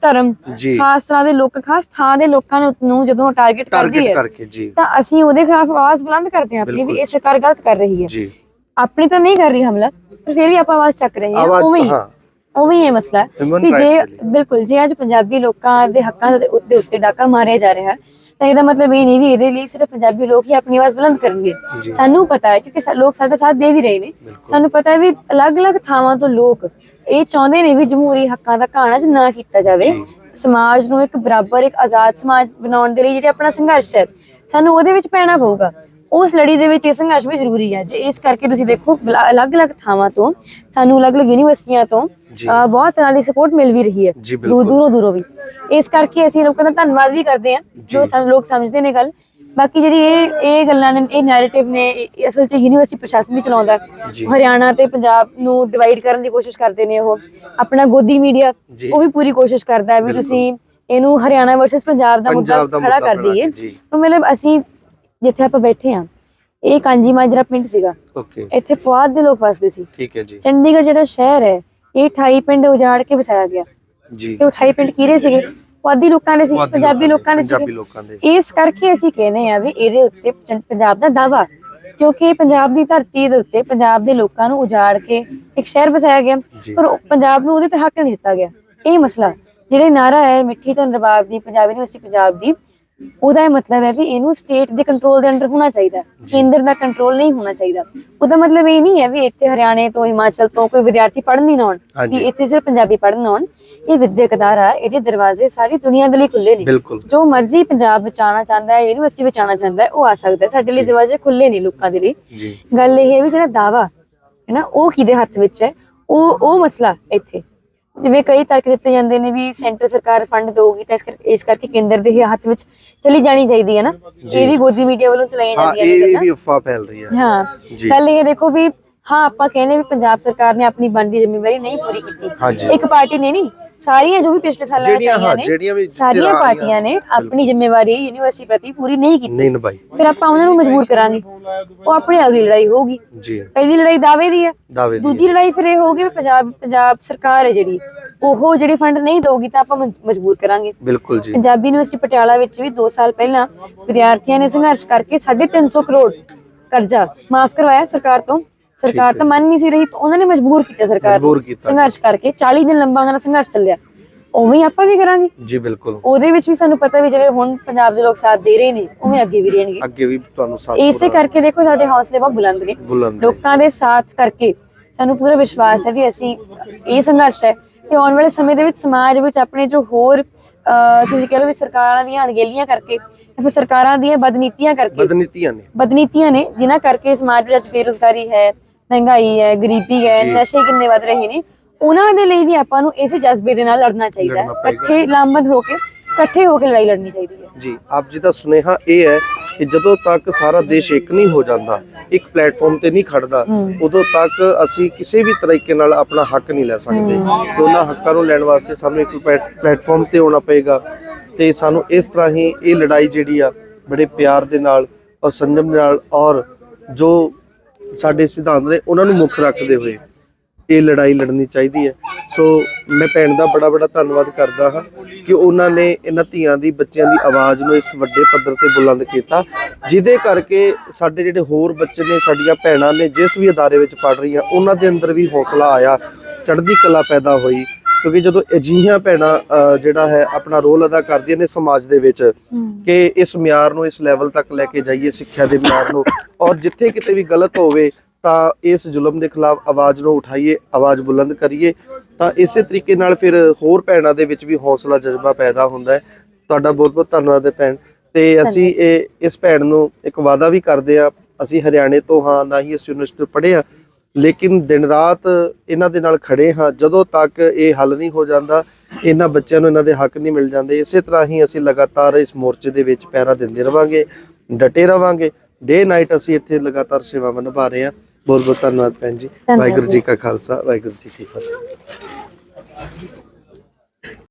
ਧਰਮ ਜੀ। ਖਾਸ ਤਰ੍ਹਾਂ ਦੇ ਲੋਕ ਖਾਸ ਥਾਂ ਦੇ ਲੋਕਾਂ ਨੂੰ ਨੂੰ ਜਦੋਂ ਟਾਰਗੇਟ ਕਰਦੀ ਟਾਰਗੇਟ ਹੈ ਕਰਕੇ ਜੀ ਤਾਂ ਅਸੀਂ ਉਹਦੇ ਖਿਲਾਫ ਆਵਾਜ਼ ਬੁਲੰਦ ਕਰਦੇ ਹਾਂ ਆਪਣੀ ਵੀ ਬਿਲਕੁਲ। ਇਹ ਸਰਕਾਰ ਗਲਤ ਕਰ ਰਹੀ ਹੈ ਜੀ ਆਪਣੀ ਤਾਂ ਨਹੀਂ ਕਰ ਰਹੀ ਹਮਲਾ ਪਰ ਫਿਰ ਵੀ ਆਪਾਂ ਆਵਾਜ਼ ਚੱਕ ਰਹੇ ਹਾਂ ਆਵਾਜ਼- ਉਵੇਂ ਹੀ ਹਾਂ। ਉਵੇਂ ਹੀ ਇਹ ਮਸਲਾ ਹੈ Human ਵੀ right ਜੇ ਲਈ। ਬਿਲਕੁਲ ਜੇ ਅੱਜ ਪੰਜਾਬੀ ਲੋਕਾਂ ਦੇ ਹੱਕਾਂ ਦੇ ਉੱਤੇ ਉੱਤੇ ਡਾਕਾ ਮਾਰਿਆ ਜਾ ਰਿਹਾ ਹੈ ਤਾਂ ਇਹਦਾ ਮਤਲਬ ਇਹ ਨਹੀਂ ਵੀ ਇਹਦੇ ਲਈ ਸਿਰਫ ਪੰਜਾਬੀ ਲੋਕ ਹੀ ਆਪਣੀ ਆਵਾਜ਼ ਬੁਲੰਦ ਕਰਨਗੇ। ਸਾਨੂੰ ਪਤਾ ਹੈ ਕਿਉਂਕਿ ਲੋਕ ਸਾਡਾ ਸਾਥ ਦੇ ਵੀ ਰਹੇ ਨੇ। ਸਾਨੂੰ ਪਤਾ ਹੈ ਵੀ ਅਲੱਗ-ਅਲੱਗ ਥਾਵਾਂ ਤੋਂ ਲੋਕ ਇਹ ਚਾਹੁੰਦੇ ਨੇ ਵੀ ਜਮਹੂਰੀ ਹੱਕਾਂ ਦਾ ਘਾਣਾ ਨਾ ਕੀਤਾ ਜਾਵੇ। ਸਮਾਜ ਨੂੰ ਇੱਕ ਬਰਾਬਰ ਇੱਕ ਆਜ਼ਾਦ ਸਮਾਜ ਬਣਾਉਣ ਦੇ ਲਈ ਜਿਹੜਾ ਆਪਣਾ ਸੰਘਰਸ਼ ਹੈ ਸਾਨੂੰ ਉਹਦੇ ਵਿੱਚ ਪੈਣਾ ਪਊਗਾ। ਉਸ ਲੜੀ ਦੇ ਵਿੱਚ ਇਹ ਸੰਘਰਸ਼ ਵੀ ਜ਼ਰੂਰੀ ਹੈ। ਜੇ ਇਸ ਕਰਕੇ ਤੁਸੀਂ ਦੇਖੋ ਅਲੱਗ-ਅਲੱਗ ਥਾਵਾਂ ਤੋਂ ਸਾਨੂੰ ਅਲੱਗ-ਅਲੱਗ ਯੂਨੀਵਰਸਿਟੀਆਂ ਤੋਂ ਬਹੁਤ ਤਰ੍ਹਾਂ ਦੀ ਸਪੋਰਟ ਮਿਲ ਵੀ ਰਹੀ ਹੈ। ਦੂਰ। ਦੂਰੋਂ ਦੂਰੋਂ ਵੀ। ਇਸ ਕਰਕੇ ਅਸੀਂ ਲੋਕਾਂ ਦਾ ਧੰਨਵਾਦ ਵੀ ਕਰਦੇ ਹਾਂ ਜੋ ਸਾਨੂੰ ਲੋਕ ਸਮਝਦੇ ਨੇ ਗੱਲ। ਬਾਕੀ ਜਿਹੜੀ ਇਹ ਇਹ ਗੱਲਾਂ ਨੇ ਇਹ ਨੈਰੇਟਿਵ ਨੇ ਅਸਲ 'ਚ ਯੂਨੀਵਰਸਿਟੀ ਪ੍ਰਸ਼ਾਸਨ ਵੀ ਚਲਾਉਂਦਾ। ਹਰਿਆਣਾ ਤੇ ਪੰਜਾਬ ਨੂੰ ਡਿਵਾਈਡ ਕਰਨ ਦੀ ਕੋਸ਼ਿਸ਼ ਕਰਦੇ ਨੇ ਉਹ। ਆਪਣਾ ਗੋਦੀ ਮੀਡੀਆ। ਉਹ ਵੀ ਪੂਰੀ ਕੋਸ਼ਿਸ਼ ਕਰਦਾ ਹੈ ਵੀ। ਤੁਸੀਂ ਇਹਨੂੰ ਹਰਿਆਣਾ ਵਰਸਸ ਪੰਜਾਬ ਦਾ ਮੁੱਦਾ ਖੜਾ ਕਰ ਦਈਏ। ਤਾਂ ਮਤਲਬ ਅਸੀਂ ਜਿੱਥੇ ਆਪਾਂ ਬੈਠੇ ਹਾਂ ਇਹ ਕਾਂਜੀ ਮਾਜਰਾ ਪਿੰਡ ਸੀਗਾ। ਓਕੇ। ਇੱਥੇ ਪੁਆਧ ਦੇ ਲੋਕ ਵਸਦੇ ਸੀ। ਠੀਕ ਹੈ ਜੀ। ਚੰਡੀਗੜ੍ਹ ਜਿਹੜਾ ਸ਼ਹਿਰ ਹੈ ਇਹ 28 ਪਿੰਡ ਉਜਾੜ ਕੇ ਵਸਾਇਆ ਗਿਆ। ਜੀ। ਤੇ ਉਹ 28 ਪਿੰਡ ਕਿਹੜੇ ਸੀਗੇ? ਪੁਆਧੀ ਲੋਕਾਂ ਦੇ ਸੀ ਪੰਜਾਬੀ ਲੋਕਾਂ ਦੇ ਸੀ ਇਸ ਕਰਕੇ ਅਸੀਂ ਕਹਿੰਦੇ ਆ ਵੀ ਇਹਦੇ ਉੱਤੇ ਪੰਜਾਬ ਦਾ ਦਾਵਾ ਕਿਉਂਕਿ ਪੰਜਾਬ ਦੀ ਧਰਤੀ ਦੇ ਉੱਤੇ ਪੰਜਾਬ ਦੇ ਲੋਕਾਂ ਨੂੰ ਉਜਾੜ ਕੇ ਇੱਕ ਸ਼ਹਿਰ ਵਸਾਇਆ ਗਿਆ। ਪਰ ਪੰਜਾਬ ਨੂੰ ਉਹਦੇ ਤੇ ਹੱਕ ਨਹੀਂ ਦਿੱਤਾ ਗਿਆ। ਇਹ ਮਸਲਾ ਜਿਹੜੇ ਨਾਰਾ ਹੈ ਮਿੱਠੀ ਤੋਂ ਨਵਾਬ ਦੀ ਪੰਜਾਬ ਯੂਨੀਵਰਸਿਟੀ ਪੰਜਾਬ ਦੀ ਉਹਦਾ ਇਹ ਮਤਲਬ ਹੈ ਵੀ ਇਹਨੂੰ ਸਟੇਟ ਦੇ ਕੰਟਰੋਲ ਦੇ ਅੰਡਰ ਹੋਣਾ ਚਾਹੀਦਾ। ਕੇਂਦਰ ਦਾ ਕੰਟਰੋਲ ਨਹੀਂ ਹੋਣਾ ਚਾਹੀਦਾ। ਉਹਦਾ ਮਤਲਬ ਇਹ ਨਹੀਂ ਹੈ ਵੀ ਇੱਥੇ ਹਰਿਆਣੇ ਤੋਂ ਹਿਮਾਚਲ ਤੋਂ ਕੋਈ ਵਿਦਿਆਰਥੀ ਪੜ੍ਹਨ ਨਹੀਂ ਆਉਣ। ਵੀ ਇੱਥੇ ਸਿਰਫ ਪੰਜਾਬੀ ਪੜ੍ਹਨ ਆਉਣ। ਇਹ ਵਿਦਿਅਕ ਅਦਾਰਾ ਇਹਦੇ ਦਰਵਾਜ਼ੇ ਸਾਰੀ ਦੁਨੀਆ ਦੇ ਲਈ ਖੁੱਲੇ ਨੇ। ਜੋ ਮਰਜ਼ੀ ਪੰਜਾਬ ਵਿੱਚ ਆਉਣਾ ਚਾਹੁੰਦਾ ਹੈ ਯੂਨੀਵਰਸਿਟੀ ਵਿੱਚ ਆਉਣਾ ਚਾਹੁੰਦਾ ਹੈ ਉਹ ਆ ਸਕਦਾ ਹੈ। ਸਾਡੇ ਲਈ ਦਰਵਾਜ਼ੇ ਖੁੱਲੇ ਨੇ ਲੋਕਾਂ ਦੇ ਲਈ। ਗੱਲ ਇਹ ਹੈ ਵੀ ਜਿਹੜਾ ਦਾਵਾ ਹੈ ਨਾ ਉਹ ਕਿਹਦੇ ਹੱਥ ਵਿੱਚ ਹੈ? ਉਹ ਉਹ ਮਸਲਾ ਇੱਥੇ। ਜਿਵੇਂ ਕਈ ਤਰਕ ਦਿੱਤੇ ਜਾਂਦੇ ਨੇ ਵੀ ਸੈਂਟਰ ਸਰਕਾਰ ਫੰਡ ਦੇਊਗੀ ਤਾਂ ਇਸ ਕਰਕੇ ਇਸ ਕਰਕੇ ਕੇਂਦਰ ਦੇ ਹੀ ਹੱਥ ਵਿੱਚ ਚਲੀ ਜਾਣੀ ਚਾਹੀਦੀ ਹੈ ਨਾ। ਇਹ ਵੀ ਗੋਦੀ ਮੀਡੀਆ ਵੱਲੋਂ ਚਲਾਈਆਂ ਹਾਂ ਜਾਂਦੀਆਂ ਨੇ ਇਹ ਗੱਲਾਂ। ਵੀ ਅਫਵਾਹ ਫੈਲ ਰਹੀ ਹੈ ਹਾਂ। ਗੱਲ ਇਹ ਦੇਖੋ ਵੀ ਹਾਂ ਆਪਾਂ ਕਹਿੰਦੇ ਵੀ ਪੰਜਾਬ ਸਰਕਾਰ ਨੇ ਆਪਣੀ ਬਣਦੀ ਜ਼ਿੰਮੇਵਾਰੀ ਨਹੀਂ ਪੂਰੀ ਕੀਤੀ। ਇੱਕ ਪਾਰਟੀ ਨੇ ਨਹੀਂ ਸਾਰੀਆਂ ਜੋ ਵੀ ਪਿਛਲੇ ਸਾਲਾਂ ਜਿਹੜੀਆਂ- ਹਾਂ, ਜਿਹੜੀਆਂ ਵੀ ਸਾਰੀਆਂ ਪਾਰਟੀਆਂ ਨੇ ਆਪਣੀ ਜ਼ਿੰਮੇਵਾਰੀ ਯੂਨੀਵਰਸਿਟੀ ਪ੍ਰਤੀ ਪੂਰੀ ਨਹੀਂ ਕੀਤੀ। ਨਹੀਂ ਨਿਭਾਈ। ਫਿਰ ਆਪਾਂ ਉਹਨਾਂ ਨੂੰ ਮਜਬੂਰ ਕਰਾਂਗੇ। ਉਹ ਆਪਣੀ ਅਗਲੀ ਲੜਾਈ ਹੋਊਗੀ। ਜੀ। ਪਹਿਲੀ ਲੜਾਈ ਦਾਅਵੇ ਦੀ ਹੈ ਦੂਜੀ ਲੜਾਈ ਫਿਰ ਇਹ ਹੋਊਗੀ ਪੰਜਾਬ ਪੰਜਾਬ ਸਰਕਾਰ ਹੈ ਜਿਹੜੀ ਉਹ ਜਿਹੜੀ ਫੰਡ ਨਹੀਂ ਦੇਊਗੀ ਤਾਂ ਆਪਾਂ ਮਜ- ਮਜਬੂਰ ਕਰਾਂਗੇ। ਬਿਲਕੁਲ ਜੀ। ਪੰਜਾਬੀ ਯੂਨੀਵਰਸਿਟੀ ਪਟਿਆਲਾ ਵਿੱਚ ਵੀ 2 ਸਾਲ ਪਹਿਲਾਂ ਵਿਦਿਆਰਥੀਆਂ ਨੇ ਸੰਘਰਸ਼ ਕਰਕੇ 350 ਕਰੋੜ ਕਰਜ਼ਾ ਮਾਫ ਕਰਵਾਇਆ ਸਰਕਾਰ ਤੋਂ। ਸਰਕਾਰ ਤਾਂ ਮੰਨ ਨਹੀਂ ਸੀ ਰਹੀ ਉਹਨਾਂ ਨੇ ਮਜਬੂਰ ਕੀਤਾ ਸਰਕਾਰ ਨੂੰ। ਮਜਬੂਰ ਕੀਤਾ। ਸੰਘਰਸ਼ ਕਰਕੇ 40 ਦਿਨ ਲੰਬਾ ਉਹਨਾਂ ਦਾ ਸੰਘਰਸ਼ ਚੱਲਿਆ ਉਵੇਂ ਹੀ ਆਪਾਂ ਵੀ ਕਰਾਂਗੇ ਜੀ ਬਿਲਕੁਲ ਉਹਦੇ ਵਿੱਚ ਵੀ ਸਾਨੂੰ ਪਤਾ ਵੀ ਜਿਵੇਂ ਹੁਣ ਪੰਜਾਬ ਦੇ ਲੋਕ ਸਾਥ ਦੇ ਰਹੇ ਨੇ ਉਵੇਂ ਅੱਗੇ ਵੀ ਰਹਿਣਗੇ ਅੱਗੇ ਵੀ ਤੁਹਾਨੂੰ ਸਾਥ ਇਸੇ ਕਰਕੇ ਦੇਖੋ ਸਾਡੇ ਹੌਸਲੇ ਬਹੁਤ ਬੁਲੰਦ ਨੇ। ਲੋਕਾਂ ਦੇ ਸਾਥ ਕਰਕੇ ਸਾਨੂੰ ਪੂਰਾ ਵਿਸ਼ਵਾਸ ਹੈ ਵੀ ਅਸੀਂ ਇਹ ਸੰਘਰਸ਼ ਹੈ ਤੇ ਆਉਣ ਵਾਲੇ ਸਮੇਂ ਦੇ ਵਿੱਚ ਸਮਾਜ ਵਿੱਚ ਆਪਣੇ ਜੋ ਹੋਰ ਤੁਸੀਂ ਕਹ ਲਓ ਵੀ ਸਰਕਾਰਾਂ ਦੀਆਂ ਅਣਗਹਿਲੀਆਂ ਕਰਕੇ ਜਾਂ ਫਿਰ ਸਰਕਾਰਾਂ ਦੀਆਂ ਬਦਨੀਤੀਆਂ ਕਰਕੇ ਬਦਨੀਤੀਆਂ ਨੇ ਬਦਨੀਤੀਆਂ ਨੇ ਜਿਨ੍ਹਾਂ ਕਰਕੇ ਸਮਾਜ ਵਿੱਚ ਬੇਰੁਜ਼ਗਾਰੀ ਹੈ ਮਹਿੰਗਾਈ ਹੈ ਗਰੀਬੀ ਹੈ। ਨਸ਼ੇ ਕਿੰਨੇ ਵੱਧ ਰਹੇ ਨੇ ਉਹਨਾਂ ਦੇ ਲਈ ਵੀ ਆਪਾਂ ਨੂੰ ਇਸੇ ਜਜ਼ਬੇ ਦੇ ਨਾਲ ਲੜਨਾ ਚਾਹੀਦਾ ਹੈ। ਇਕੱਠੇ ਲਾਮਬੰਦ ਹੋ ਕੇ ਇਕੱਠੇ ਹੋ ਕੇ ਲੜਾਈ ਲੜਨੀ ਚਾਹੀਦੀ ਹੈ। ਜੀ ਆਪ ਜੀ ਦਾ ਸੁਨੇਹਾ ਇਹ ਹੈ ਕਿ ਜਦੋਂ ਤੱਕ ਸਾਰਾ ਦੇਸ਼ ਇੱਕ ਨਹੀਂ ਹੋ ਜਾਂਦਾ ਇੱਕ ਪਲੇਟਫਾਰਮ ਤੇ ਨਹੀਂ ਖੜਦਾ ਉਦੋਂ ਤੱਕ ਅਸੀਂ ਕਿਸੇ ਵੀ ਤਰੀਕੇ ਨਾਲ ਆਪਣਾ ਹੱਕ ਨਹੀਂ ਲੈ ਸਕਦੇ। ਉਹਨਾਂ ਹੱਕਾਂ ਨੂੰ ਲੈਣ ਵਾਸਤੇ ਸਾਨੂੰ ਇੱਕ ਪਲੇਟ- ਪਲੇਟਫਾਰਮ ਤੇ ਆਉਣਾ ਪਏਗਾ ਤੇ ਸਾਨੂੰ ਇਸ ਤਰ੍ਹਾਂ ਹੀ ਇਹ ਲੜਾਈ ਜਿਹੜੀ ਆ ਬੜੇ ਪਿਆਰ ਦੇ ਨਾਲ ਔਰ ਸੰਜਮ ਦੇ ਨਾਲ ਔਰ ਜੋ ਸਾਡੇ ਸਿਧਾਂਤ ਨੇ, ਉਹਨਾਂ ਨੂੰ ਮੁੱਖ ਰੱਖਦੇ ਹੋਏ ਇਹ ਲੜਾਈ ਲੜਨੀ ਚਾਹੀਦੀ ਹੈ। ਸੋ ਮੈਂ ਭੈਣ ਦਾ ਬੜਾ ਬੜਾ ਧੰਨਵਾਦ ਕਰਦਾ ਹਾਂ ਕਿ ਉਹਨਾਂ ਨੇ ਇਹਨਾਂ ਧੀਆਂ ਦੀ, ਬੱਚਿਆਂ ਦੀ ਆਵਾਜ਼ ਨੂੰ ਇਸ ਵੱਡੇ ਪੱਧਰ ਤੇ ਬੁਲੰਦ ਕੀਤਾ, ਜਿਹਦੇ ਕਰਕੇ ਸਾਡੇ ਜਿਹੜੇ ਹੋਰ ਬੱਚੇ ਨੇ, ਸਾਡੀਆਂ ਭੈਣਾਂ ਨੇ, ਜਿਸ ਵੀ ਅਦਾਰੇ ਵਿੱਚ ਪੜ ਰਹੀਆਂ, ਉਹਨਾਂ ਦੇ ਅੰਦਰ ਵੀ ਹੌਸਲਾ ਆਇਆ, ਚੜ੍ਹਦੀ ਕਲਾ ਪੈਦਾ ਹੋਈ। ਕਿਉਂਕਿ ਜਦੋਂ ਅਜਿਹੀਆਂ ਭੈਣਾਂ ਜਿਹੜਾ ਹੈ ਆਪਣਾ ਰੋਲ ਅਦਾ ਕਰਦੀਆਂ ਨੇ ਸਮਾਜ ਦੇ ਵਿੱਚ ਕਿ ਇਸ ਮਿਆਰ ਨੂੰ ਇਸ ਲੈਵਲ ਤੱਕ ਲੈ ਕੇ ਜਾਈਏ ਸਿੱਖਿਆ ਦੇ ਮਿਆਰ ਨੂੰ। ਔਰ ਜਿੱਥੇ ਕਿਤੇ ਵੀ ਗਲਤ ਹੋਵੇ ਤਾਂ ਇਸ ਜ਼ੁਲਮ ਦੇ ਖਿਲਾਫ ਆਵਾਜ਼ ਨੂੰ ਉਠਾਈਏ ਆਵਾਜ਼ ਬੁਲੰਦ ਕਰੀਏ। ਤਾਂ ਇਸੇ ਤਰੀਕੇ ਨਾਲ ਫਿਰ ਹੋਰ ਭੈਣਾਂ ਦੇ ਵਿੱਚ ਵੀ ਹੌਸਲਾ ਜਜ਼ਬਾ ਪੈਦਾ ਹੁੰਦਾ ਹੈ। ਤੁਹਾਡਾ ਬਹੁਤ ਬਹੁਤ ਧੰਨਵਾਦ ਹੈ ਭੈਣ। ਤੇ ਅਸੀਂ ਇਹ ਇਸ ਭੈਣ ਨੂੰ ਇੱਕ ਵਾਅਦਾ ਵੀ ਕਰਦੇ ਆ ਅਸੀਂ ਹਰਿਆਣੇ ਤੋਂ ਹਾਂ ਨਾ ਹੀ ਇਸ ਯੂਨੀਵਰਸਿਟੀ ਪੜ੍ਹੇ ਆ ਲੇਕਿਨ ਦਿਨ ਰਾਤ ਇਹਨਾਂ ਦੇ ਨਾਲ ਖੜੇ ਹਾਂ ਜਦੋਂ ਤੱਕ ਇਹ ਹੱਲ ਨਹੀਂ ਹੋ ਜਾਂਦਾ ਇਹਨਾਂ ਬੱਚਿਆਂ ਨੂੰ ਇਹਨਾਂ ਦੇ ਹੱਕ ਨਹੀਂ ਮਿਲ ਜਾਂਦੇ। ਇਸੇ ਤਰ੍ਹਾਂ ਹੀ ਅਸੀਂ ਲਗਾਤਾਰ ਇਸ ਮੋਰਚੇ ਦੇ ਵਿੱਚ ਪੈਰਾ ਦਿੰਦੇ ਰਵਾਂਗੇ ਡਟੇ ਰਵਾਂਗੇ। ਡੇ ਨਾਈਟ ਅਸੀਂ ਇੱਥੇ ਲਗਾਤਾਰ ਸੇਵਾਵਾਂ ਨਿਭਾ ਰਹੇ ਹਾਂ। ਬਹੁਤ ਬਹੁਤ ਧੰਨਵਾਦ ਭੈਣ ਜੀ। ਵਾਹਿਗੁਰੂ। ਜੀ। ਕਾ ਖਾਲਸਾ ਵਾਹਿਗੁਰੂ ਜੀ ਕੀ ਫਤਿਹ।